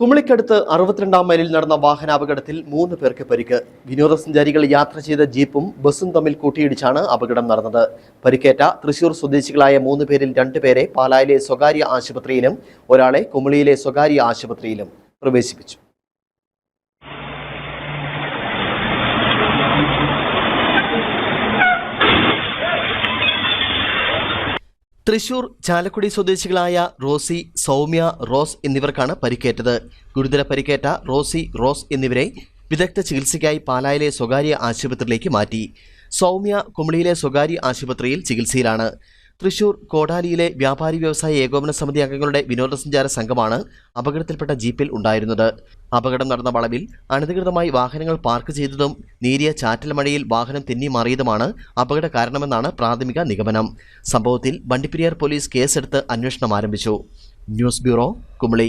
കുമളിക്കടുത്ത് അറുപത്തിരണ്ടാം മൈലിൽ നടന്ന വാഹനാപകടത്തിൽ മൂന്ന് പേർക്ക് പരിക്ക്. വിനോദസഞ്ചാരികൾ യാത്ര ചെയ്ത ജീപ്പും ബസ്സും തമ്മിൽ കൂട്ടിയിടിച്ചാണ് അപകടം നടന്നത്. പരിക്കേറ്റ തൃശൂർ സ്വദേശികളായ മൂന്ന് പേരിൽ രണ്ടുപേരെ പാലായിലെ സ്വകാര്യ ആശുപത്രിയിലും ഒരാളെ കുമളിയിലെ സ്വകാര്യ ആശുപത്രിയിലും പ്രവേശിപ്പിച്ചു. തൃശൂർ ചാലക്കുടി സ്വദേശികളായ റോസി സൗമ്യ റോസ് എന്നിവർക്കാണ് പരിക്കേറ്റത്. ഗുരുതര പരിക്കേറ്റ റോസി റോസ് എന്നിവരെ വിദഗ്ധ ചികിത്സയ്ക്കായി പാലായിലെ സ്വകാര്യ ആശുപത്രിയിലേക്ക് മാറ്റി. സൗമ്യ കുമളിയിലെ സ്വകാര്യ ആശുപത്രിയിൽ ചികിത്സയിലാണ്. തൃശൂർ കോടാലിയിലെ വ്യാപാരി വ്യവസായ ഏകോപന സമിതി അംഗങ്ങളുടെ വിനോദസഞ്ചാര സംഘമാണ് അപകടത്തിൽപ്പെട്ട ജീപ്പിൽ ഉണ്ടായിരുന്നത്. അപകടം നടന്ന വളവിൽ അനധികൃതമായി വാഹനങ്ങൾ പാർക്ക് ചെയ്തതും നേരിയ ചാറ്റൽ മഴയിൽ വാഹനം തെന്നി മാറിയതുമാണ് അപകട കാരണമെന്നാണ് പ്രാഥമിക നിഗമനം. സംഭവത്തിൽ വണ്ടിപ്പെരിയാർ പോലീസ് കേസെടുത്ത് അന്വേഷണം ആരംഭിച്ചു. News bureau Kumily.